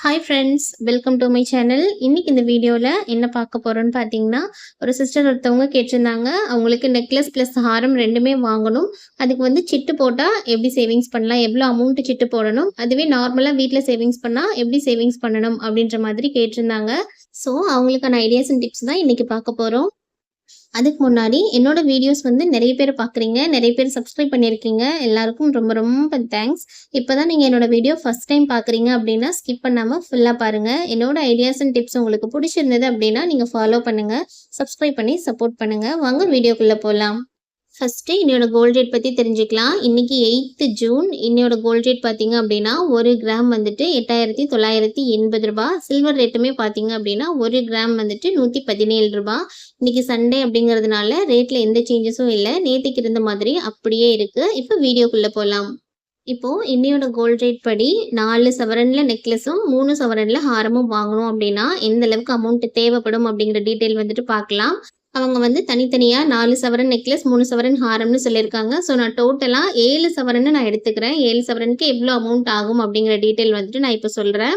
Hi friends welcome to my channel இன்றைக்கி இந்த வீடியோவில் என்ன பார்க்க போகிறோன்னு பார்த்தீங்கன்னா ஒரு சிஸ்டர் ஒருத்தவங்க கேட்டிருந்தாங்க அவங்களுக்கு நெக்லஸ் ப்ளஸ் ஹாரம் ரெண்டுமே வாங்கணும். அதுக்கு வந்து சிட்டு போட்டால் எப்படி சேவிங்ஸ் பண்ணலாம் எவ்வளோ அமௌண்ட்டு சிட்டு போடணும் அதுவே நார்மலாக வீட்டில் சேவிங்ஸ் பண்ணால் எப்படி சேவிங்ஸ் பண்ணணும் அப்படின்ற மாதிரி கேட்டிருந்தாங்க. ஸோ அவங்களுக்கான ஐடியாஸ் அண்ட் டிப்ஸ் தான் இன்றைக்கி பார்க்க போகிறோம் அதுக்கு முன்னாடி என்னோட வீடியோஸ் வந்து நிறைய பேர் பார்க்குறீங்க நிறைய பேர் சப்ஸ்கிரைப் பண்ணியிருக்கீங்க. எல்லாருக்கும் ரொம்ப ரொம்ப தேங்க்ஸ் இப்போ தான் நீங்கள் என்னோட வீடியோ ஃபஸ்ட் டைம் பார்க்குறீங்க அப்படின்னா ஸ்கிப் பண்ணாமல் ஃபுல்லாக பாருங்கள் என்னோட ஐடியாஸ் அண்ட் டிப்ஸ் உங்களுக்கு பிடிச்சிருந்தது அப்படின்னா நீங்கள் ஃபாலோ பண்ணுங்கள் சப்ஸ்கிரைப் பண்ணி சப்போர்ட் பண்ணுங்கள் வாங்க வீடியோக்குள்ளே போகலாம் ஃபஸ்ட்டு இன்னையோட கோல்ட் ரேட் பற்றி தெரிஞ்சுக்கலாம். இன்னைக்கு எயித்து ஜூன் இன்னையோட கோல்ட் ரேட் பார்த்தீங்க அப்படின்னா ஒரு கிராம் வந்துட்டு எட்டாயிரத்தி தொள்ளாயிரத்தி எண்பது ரூபா. சில்வர் ரேட்டுமே பார்த்தீங்க அப்படின்னா ஒரு கிராம் வந்துட்டு நூற்றி பதினேழு ரூபா. இன்றைக்கி சண்டே அப்படிங்கிறதுனால ரேட்டில் எந்த சேஞ்சஸும் இல்லை. நேற்றுக்கு இருந்த மாதிரி அப்படியே இருக்குது இப்போ வீடியோக்குள்ளே போகலாம் இப்போது இன்னையோட கோல்ட் ரேட் படி நாலு சவரனில் நெக்லஸும் மூணு சவரனில் ஹாரமும் வாங்கணும் அப்படின்னா எந்த அளவுக்கு அமௌண்ட் தேவைப்படும் அப்படிங்கிற டீட்டெயில் வந்துட்டு பார்க்கலாம் அவங்க வந்து தனித்தனியாக நாலு சவரன் நெக்லஸ் மூணு சவரன் ஹாரம்னு சொல்லியிருக்காங்க. ஸோ நான் டோட்டலாக ஏழு சவரன்னு நான் எடுத்துக்கிறேன். ஏழு சவரனுக்கு எவ்வளோ அமௌண்ட் ஆகும் அப்படிங்கிற டீட்டெயில் வந்துட்டு நான் இப்போ சொல்கிறேன்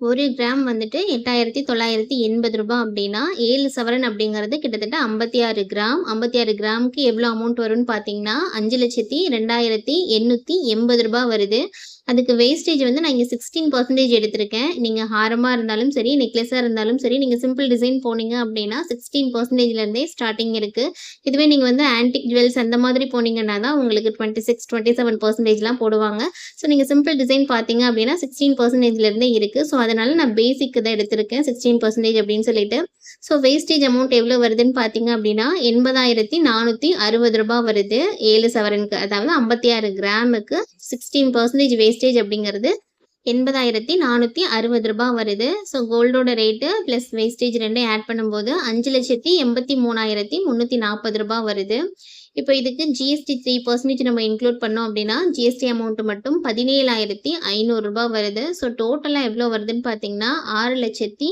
ஒரு கிராம் வந்துட்டு எட்டாயிரத்தி தொள்ளாயிரத்தி எண்பது ரூபாய் அப்படின்னா ஏழு சவரன் அப்படிங்கிறது கிட்டத்தட்ட ஐம்பத்தி ஆறு கிராம் ஐம்பத்தி ஆறு கிராமுக்கு எவ்வளோ அமௌண்ட் வரும்னு பார்த்தீங்கன்னா அஞ்சு லட்சத்தி ரெண்டாயிரத்தி எண்ணூற்றி எண்பது ரூபாய் வருது. அதுக்கு வேஸ்டேஜ் வந்து நான் இங்கே சிக்ஸ்டீன் பர்சன்டேஜ் எடுத்திருக்கேன். நீங்கள் ஹாரமாக இருந்தாலும் சரி நெக்லஸாக இருந்தாலும் சரி நீங்கள் சிம்பிள் டிசைன் போனீங்க அப்படின்னா சிக்ஸ்டீன் பர்சன்டேஜ்லேருந்தே ஸ்டார்டிங் இருக்குது இதுவே நீங்கள் வந்து ஆன்டிக் ஜுவல்ஸ் அந்த மாதிரி போனீங்கன்னா தான் உங்களுக்கு டுவெண்ட்டி சிக்ஸ் டுவெண்ட்டி செவன் பர்சன்டேஜ்லாம் போடுவாங்க. ஸோ நீங்கள் சிம்பிள் டிசைன் பார்த்தீங்க அப்படின்னா சிக்ஸ்டீன் பர்சன்டேஜ்லேருந்தே இருக்குது ஸோ அதனால் நான் பேசிக்கு தான் எடுத்திருக்கேன் சிக்ஸ்டீன் பர்சன்டேஜ் அப்படின்னு சொல்லிட்டு. ஸோ வேஸ்டேஜ் அமௌண்ட் எவ்வளோ வருதுன்னு பார்த்தீங்க அப்படின்னா எண்பதாயிரத்தி நானூற்றி அறுபது ரூபாய் வருது. ஏழு சவரனுக்கு அதாவது ஐம்பத்தி ஆறு கிராமுக்கு சிக்ஸ்டீன் பர்சன்டேஜ் வேஸ்டேஜ் அப்படிங்கிறது எண்பதாயிரத்தி நானூற்றி அறுபது ரூபாய் வருது. ஸோ கோல்டோட ரேட்டு ப்ளஸ் வேஸ்டேஜ் ரெண்டும் ஆட் பண்ணும்போது அஞ்சு லட்சத்தி எண்பத்தி மூணாயிரத்தி முந்நூற்றி நாற்பது ரூபாய் வருது. இப்போ இதுக்கு ஜிஎஸ்டி த்ரீ பர்சன்டேஜ் நம்ம இன்க்ளூட் பண்ணோம் அப்படின்னா ஜிஎஸ்டி அமௌண்ட் மட்டும் பதினேழாயிரத்தி ஐநூறுரூபா வருது. ஸோ டோட்டலாக எவ்வளோ வருதுன்னு பார்த்தீங்கன்னா ஆறு லட்சத்தி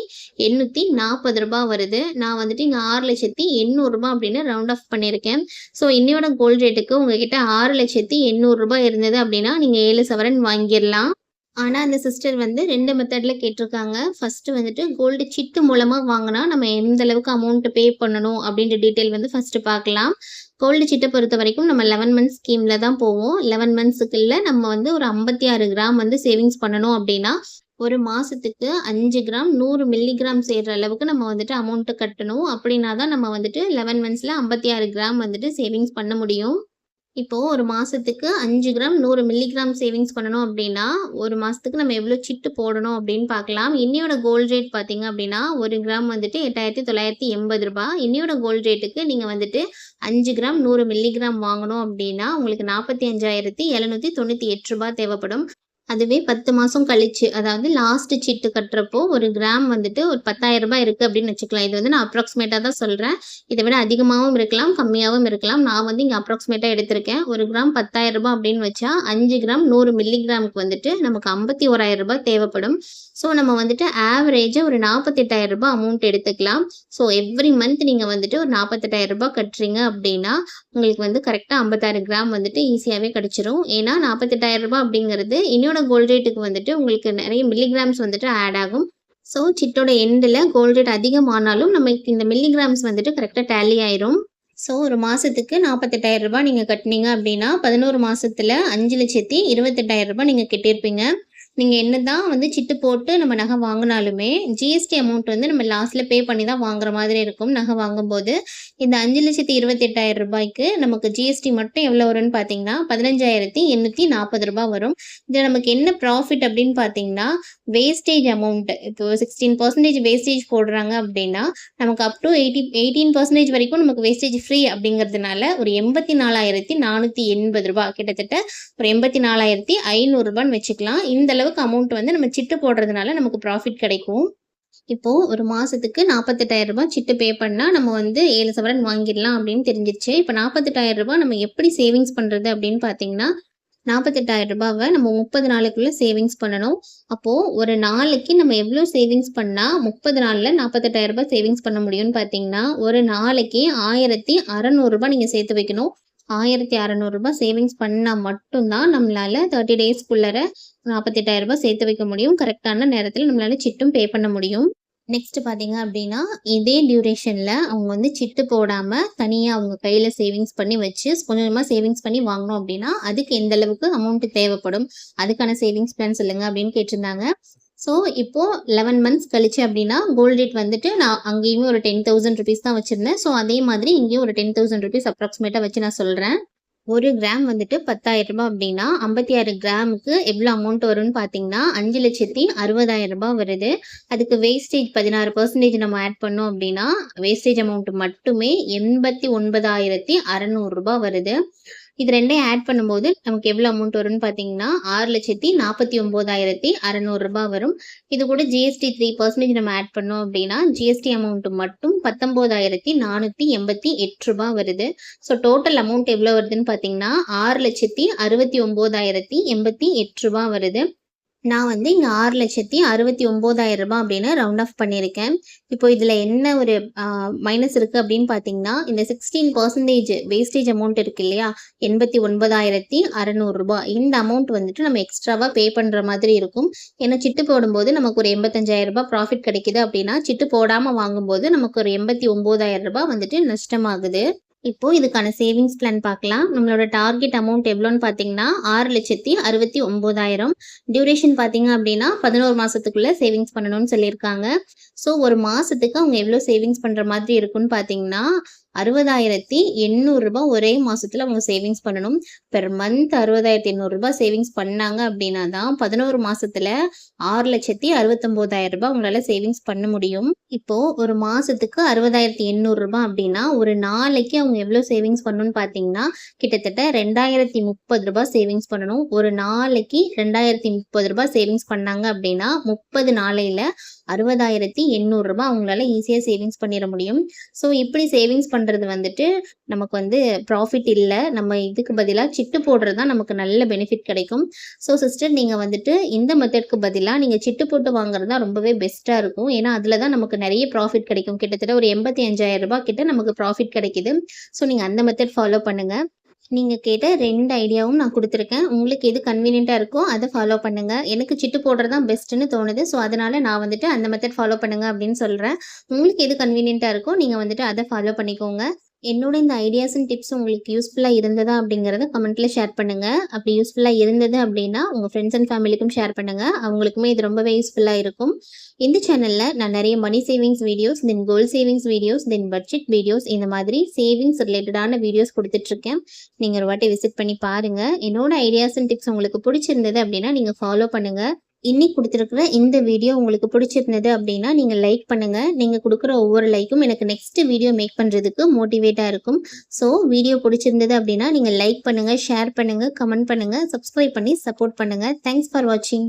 எண்ணூற்றி நாற்பது ரூபா வருது. நான் வந்துட்டு இங்கே ஆறு லட்சத்தி எண்ணூறுரூபா அப்படின்னு ரவுண்ட் ஆஃப் பண்ணியிருக்கேன். ஸோ இன்னையோட கோல்டு ரேட்டுக்கு உங்ககிட்ட ஆறு லட்சத்தி எண்ணூறுரூபா இருந்தது அப்படின்னா நீங்கள் ஏழு சவரன் வாங்கிடலாம். ஆனால் அந்த சிஸ்டர் வந்து ரெண்டு மெத்தடில் கேட்டிருக்காங்க. ஃபஸ்ட்டு வந்துட்டு கோல்டு சிட்டு மூலமாக வாங்கினா நம்ம எந்த அளவுக்கு அமௌண்ட் பே பண்ணணும் அப்படின்ற டீட்டெயில் வந்து ஃபஸ்ட்டு பார்க்கலாம். கோல்டு சிட்டை பொறுத்த வரைக்கும் நம்ம லெவன் மந்த்ஸ் ஸ்கீமில் தான் போவோம். லெவன் மந்த்ஸுக்குள்ள நம்ம வந்து ஒரு ஐம்பத்தி ஆறு கிராம் வந்து சேவிங்ஸ் பண்ணணும் அப்படின்னா ஒரு மாதத்துக்கு அஞ்சு கிராம் நூறு மில்லிகிராம் சேர்கிற அளவுக்கு நம்ம வந்துட்டு அமௌண்ட்டு கட்டணும். அப்படின்னா தான் நம்ம வந்துட்டு லெவன் மந்த்ஸில் ஐம்பத்தி ஆறு கிராம் வந்துட்டு சேவிங்ஸ் பண்ண முடியும். இப்போது ஒரு மாதத்துக்கு அஞ்சு கிராம் நூறு மில்லிகிராம் சேவிங்ஸ் பண்ணணும் அப்படின்னா ஒரு மாதத்துக்கு நம்ம எவ்வளோ சிட்டு போடணும் அப்படின்னு பார்க்கலாம். இன்னையோட கோல்ட் ரேட் பார்த்தீங்க அப்படின்னா ஒரு கிராம் வந்துட்டு எட்டாயிரத்தி தொள்ளாயிரத்தி எண்பது ரூபாய் இன்னையோட கோல்ட் ரேட்டுக்கு நீங்கள் வந்துட்டு அஞ்சு கிராம் நூறு மில்லிகிராம் வாங்கணும் அப்படின்னா உங்களுக்கு நாற்பத்தி அஞ்சாயிரத்தி எழுநூற்றி தொண்ணூற்றி எட்டு ரூபாய் தேவைப்படும். அதுவே பத்து மாதம் கழிச்சு. அதாவது லாஸ்ட் சீட்டு கட்டுறப்போ ஒரு கிராம் வந்துட்டு ஒரு பத்தாயிரம் ரூபாய் இருக்குது அப்படின்னு வச்சுக்கலாம். இது வந்து நான் அப்ராக்சிமேட்டாக தான் சொல்கிறேன் இதை விட அதிகமாகவும் இருக்கலாம் கம்மியாகவும் இருக்கலாம். நான் வந்து இங்கே அப்ராக்சிமேட்டாக எடுத்திருக்கேன். ஒரு கிராம் பத்தாயிரம் ரூபாய் அப்படின்னு வச்சா அஞ்சு கிராம் நூறு மில்லிகிராமுக்கு வந்துட்டு நமக்கு ஐம்பத்தி ஓராயிரம் ரூபாய் தேவைப்படும். ஸோ நம்ம வந்துட்டு ஆவரேஜாக ஒரு நாற்பத்தெட்டாயிரம் ரூபாய் அமௌண்ட் எடுத்துக்கலாம். ஸோ எவ்ரி மந்த் நீங்கள் வந்துட்டு ஒரு நாற்பத்தெட்டாயிரம் ரூபாய் கட்டுறீங்க அப்படின்னா உங்களுக்கு வந்து கரெக்டாக ஐம்பத்தாறு கிராம் வந்துட்டு ஈஸியாகவே கிடச்சிரும். ஏன்னா நாற்பத்தெட்டாயிரம் ரூபாய் அப்படிங்கிறது இன்னொட கோல்ட் ரேட்டுக்கு வந்துட்டு உங்களுக்கு நிறைய மில்லிகிராம்ஸ் வந்துட்டு ஆட் ஆகும். ஸோ சிட்டோட எண்டில் கோல்ட் ரேட் அதிகமானாலும் நமக்கு இந்த மில்லிகிராம்ஸ் வந்துட்டு கரெக்டாக டேலி ஆயிரும். ஸோ ஒரு மாதத்துக்கு நாற்பத்தெட்டாயிரம் ரூபாய் நீங்கள் கட்டினீங்க அப்படின்னா பதினோரு மாதத்தில் அஞ்சு லட்சத்தி இருபத்தெட்டாயிரம் ரூபாய் நீங்கள் கட்டியிருப்பீங்க. நீங்கள் என்ன தான் வந்து சிட்டு போட்டு நம்ம நகை வாங்கினாலுமே ஜிஎஸ்டி அமௌண்ட் வந்து நம்ம லாஸ்ட்டில் பே பண்ணி தான் வாங்குற மாதிரி இருக்கும். நகை வாங்கும்போது இந்த அஞ்சு லட்சத்தி இருபத்தெட்டாயிரம் ரூபாய்க்கு நமக்கு ஜிஎஸ்டி மட்டும் எவ்வளோ வரும்னு பார்த்தீங்கன்னா பதினஞ்சாயிரத்தி எண்ணூற்றி நாற்பது ரூபாய் வரும். இதில் நமக்கு என்ன ப்ராஃபிட் அப்படின்னு பார்த்தீங்கன்னா வேஸ்டேஜ் அமௌண்ட் இப்போ சிக்ஸ்டீன் பர்சன்டேஜ் வேஸ்டேஜ் போடுறாங்க அப்படின்னா நமக்கு up to eighty eighteen percentage வரைக்கும் நமக்கு வேஸ்டேஜ் ஃப்ரீ அப்படிங்கிறதுனால ஒரு எண்பத்தி நாலாயிரத்தி நானூற்றி எண்பது ரூபாய். கிட்டத்தட்ட ஒரு எண்பத்தி நாலாயிரத்தி ஐநூறுரூபான்னு வச்சுக்கலாம். இந்த அளவுக்கு அமௌண்ட் வந்து நம்ம சிட்டு போடுறதுனால நமக்கு ப்ராஃபிட் கிடைக்கும். இப்போ ஒரு மாசத்துக்கு நாற்பத்தெட்டாயிரம் ரூபாய் சிட்டு பே பண்ணா நம்ம வந்து ஏழு சவரன் வாங்கிடலாம் அப்படின்னு தெரிஞ்சிருச்சு. இப்போ நாற்பத்தெட்டாயிரம் ரூபாய் நம்ம எப்படி சேவிங்ஸ் பண்றது அப்படின்னு பார்த்தீங்கன்னா நாற்பத்தெட்டாயிரம் ரூபாவை நம்ம முப்பது நாளுக்குள்ள சேவிங்ஸ் பண்ணணும். அப்போ ஒரு நாளைக்கு நம்ம எவ்வளோ சேவிங்ஸ் பண்ணா முப்பது நாளில் நாற்பத்தெட்டாயிரம் ரூபாய் சேவிங்ஸ் பண்ண முடியும்னு பார்த்தீங்கன்னா ஒரு நாளைக்கு ஆயிரத்தி அறநூறுபா நீங்கள் சேர்த்து வைக்கணும். ஆயிரத்தி அறநூறுபா சேவிங்ஸ் பண்ணால் மட்டும்தான் நம்மளால் தேர்ட்டி டேஸ்க்குள்ளார நாற்பத்தெட்டாயிரரூபா சேர்த்து வைக்க முடியும். கரெக்டான நேரத்தில் நம்மளால சிட்டும் பே பண்ண முடியும். நெக்ஸ்ட் பார்த்தீங்க அப்படின்னா இதே டியூரேஷனில் அவங்க வந்து சிட்டு போடாமல் தனியாக அவங்க கையில் சேவிங்ஸ் பண்ணி வச்சு கொஞ்சம் கொஞ்சமாக சேவிங்ஸ் பண்ணி வாங்கினோம் அப்படின்னா அதுக்கு எந்த அளவுக்கு அமௌண்ட் தேவைப்படும்? அதுக்கான சேவிங்ஸ் பிளான் சொல்லுங்கள் அப்படின்னு கேட்டிருந்தாங்க. ஸோ இப்போது லெவன் மந்த்ஸ் கழிச்சு அப்படின்னா கோல்ட் ரேட் வந்துட்டு நான் அங்கேயுமே ஒரு டென் தௌசண்ட் ருபீஸ் தான் வச்சுருந்தேன். ஸோ அதே மாதிரி இங்கேயும் ஒரு டென் தௌசண்ட் ருபீஸ் அப்ராக்சிமேட்டாக வச்சு நான் சொல்கிறேன் ஒரு கிராம் வந்துட்டு பத்தாயிரம் ரூபாய் அப்படின்னா ஐம்பத்தி ஆறு கிராமுக்கு எவ்வளோ அமௌண்ட் வரும்னு பார்த்தீங்கன்னா அஞ்சு லட்சத்தி அறுபதாயிரம் ரூபாய் வருது. அதுக்கு வேஸ்டேஜ் பதினாறு பர்சன்டேஜ் நம்ம ஆட் பண்ணோம் அப்படின்னா வேஸ்டேஜ் அமௌண்ட் மட்டுமே எண்பத்தி ஒன்பதாயிரத்தி அறநூறுபா வருது. இது ரெண்டையும் ஆட் பண்ணும்போது நமக்கு எவ்வளோ அமௌண்ட் வரும்னு பார்த்தீங்கன்னா ஆறு லட்சத்தி நாற்பத்தி ஒம்போதாயிரத்தி அறநூறுரூபா வரும். இது கூட ஜிஎஸ்டி த்ரீ பர்சன்டேஜ் நம்ம ஆட் பண்ணோம் அப்படின்னா ஜிஎஸ்டி அமௌண்ட் மட்டும் பத்தொம்போதாயிரத்தி நானூற்றி எண்பத்தி எட்டு ரூபா வருது. ஸோ டோட்டல் அமௌண்ட் எவ்வளோ வருதுன்னு பார்த்தீங்கன்னா ஆறு லட்சத்தி அறுபத்தி ஒம்போதாயிரத்தி எண்பத்தி எட்டு ரூபா வருது. நான் வந்து இங்கே ஆறு லட்சத்தி அறுபத்தி ஒம்போதாயிரம் ரூபாய் அப்படின்னு ரவுண்ட் ஆஃப் பண்ணியிருக்கேன். இப்போ இதில் என்ன ஒரு மைனஸ் இருக்குது அப்படின்னு பார்த்தீங்கன்னா இந்த சிக்ஸ்டீன் பர்சன்டேஜ் வேஸ்டேஜ் அமௌண்ட் இருக்குது இல்லையா? எண்பத்தி ஒன்பதாயிரத்தி அறநூறுரூபா இந்த அமௌண்ட் வந்துட்டு நம்ம எக்ஸ்ட்ராவாக பே பண்ணுற மாதிரி இருக்கும். ஏன்னா சிட்டு போடும்போது நமக்கு ஒரு எண்பத்தஞ்சாயிரம் ரூபாய் ப்ராஃபிட் கிடைக்குது அப்படின்னா சிட்டு போடாமல் வாங்கும்போது நமக்கு ஒரு எண்பத்தி ஒம்போதாயிரம் ரூபாய் வந்துட்டு நஷ்டமாகுது. இப்போ இதுக்கான சேவிங்ஸ் பிளான் பார்க்கலாம். நம்மளோட டார்கெட் அமௌண்ட் எவ்வளோன்னு பார்த்தீங்கன்னா ஆறு லட்சத்தி அறுபத்தி ஒம்போதாயிரம். டியூரேஷன் பார்த்தீங்க அப்படின்னா பதினோரு மாதத்துக்குள்ளே சேவிங்ஸ் பண்ணணும்னு சொல்லியிருக்காங்க. ஸோ ஒரு மாதத்துக்கு அவங்க எவ்வளோ சேவிங்ஸ் பண்ணுற மாதிரி இருக்குன்னு பார்த்தீங்கன்னா அறுபதாயிரத்தி எண்ணூறுரூபா ஒரே மாதத்தில் அவங்க சேவிங்ஸ் பண்ணணும். பெர் மந்த் அறுபதாயிரத்தி எண்ணூறுரூபா சேவிங்ஸ் பண்ணாங்க அப்படின்னா தான் பதினோரு மாசத்துல ஆறு லட்சத்தி அறுபத்தொம்போதாயிரம் ரூபாய் அவங்களால சேவிங்ஸ் பண்ண முடியும். இப்போ ஒரு மாதத்துக்கு அறுபதாயிரத்தி எண்ணூறுரூபா அப்படின்னா ஒரு நாளைக்கு அவங்க எவ்வளோ சேவிங்ஸ் பண்ணணும்னு பார்த்தீங்கன்னா கிட்டத்தட்ட ரெண்டாயிரத்தி முப்பது ரூபாய் சேவிங்ஸ் பண்ணணும். ஒரு நாளைக்கு ரெண்டாயிரத்தி முப்பது ரூபாய் சேவிங்ஸ் பண்ணாங்க அப்படின்னா முப்பது நாளையில் அறுபதாயிரத்தி எண்ணூறுரூபா அவங்களால ஈஸியாக சேவிங்ஸ் பண்ணிட முடியும். ஸோ இப்படி சேவிங்ஸ் பண்ணுறது வந்துட்டு நமக்கு வந்து ப்ராஃபிட் இல்லை. நம்ம இதுக்கு பதிலாக சிட்டு போடுறது தான் நமக்கு நல்ல பெனிஃபிட் கிடைக்கும். ஸோ சிஸ்டர் நீங்கள் வந்துட்டு இந்த மெத்தட்க்கு பதிலாக நீங்கள் சிட்டு போட்டு வாங்குறது தான் ரொம்பவே பெஸ்ட்டாக இருக்கும். ஏன்னா அதில் தான் நமக்கு நிறைய ப்ராஃபிட் கிடைக்கும். கிட்டத்தட்ட ஒரு எண்பத்தி அஞ்சாயிரம் ரூபாய் கிட்ட நமக்கு ப்ராஃபிட் கிடைக்குது. ஸோ நீங்கள் அந்த மெத்தட் ஃபாலோ பண்ணுங்கள் நீங்கள் கேட்ட ரெண்டு ஐடியாவும் நான் கொடுத்துருக்கேன். உங்களுக்கு எது கன்வீனியண்ட்டாக இருக்கோ அதை ஃபாலோ பண்ணுங்கள் எனக்கு சிட்டு போடுறது தான் பெஸ்ட்டுன்னு தோணுது. ஸோ அதனால் நான் வந்துட்டு அந்த மெத்தட் ஃபாலோ பண்ணுங்கள் அப்படின்னு சொல்கிறேன் உங்களுக்கு எது கன்வீனியண்ட்டாக இருக்கோ நீங்கள் வந்துட்டு அதை ஃபாலோ பண்ணிக்கோங்க. என்னோட இந்த ஐடியாஸ் அண்ட் டிப்ஸ் உங்களுக்கு யூஸ்ஃபுல்லாக இருந்ததா அப்படிங்கிறத கமெண்ட்டில் ஷேர் பண்ணுங்கள் அப்படி யூஸ்ஃபுல்லாக இருந்தது அப்படின்னா உங்கள் ஃப்ரெண்ட்ஸ் அண்ட் ஃபேமிலிக்கும் ஷேர் பண்ணுங்கள் அவங்களுக்குமே இது ரொம்பவே யூஸ்ஃபுல்லாக இருக்கும். இந்த சேனலில் நான் நிறைய money savings videos then gold savings videos then budget videos இந்த மாதிரி சேவிங்ஸ் ரிலேட்டடான வீடியோஸ் கொடுத்துட்ருக்கேன். நீங்கள் ஒரு வாட்டி விசிட் பண்ணி பாருங்கள் என்னோட ஐடியாஸ் அண்ட் டிப்ஸ் உங்களுக்கு பிடிச்சிருந்தது அப்படின்னா நீங்கள் ஃபாலோ பண்ணுங்கள் இன்னைக்கு கொடுத்துருக்குற இந்த வீடியோ உங்களுக்கு பிடிச்சிருந்தது அப்படின்னா நீங்கள் லைக் பண்ணுங்கள் நீங்கள் கொடுக்குற ஒவ்வொரு லைக்கும் எனக்கு நெக்ஸ்ட் வீடியோ மேக் பண்ணுறதுக்கு மோட்டிவேட்டாக இருக்கும். ஸோ வீடியோ பிடிச்சிருந்தது அப்படின்னா நீங்கள் லைக் பண்ணுங்கள் ஷேர் பண்ணுங்கள் கமெண்ட் பண்ணுங்கள் சப்ஸ்கிரைப் பண்ணி சப்போர்ட் பண்ணுங்கள் தேங்க்ஸ் ஃபார் வாட்சிங்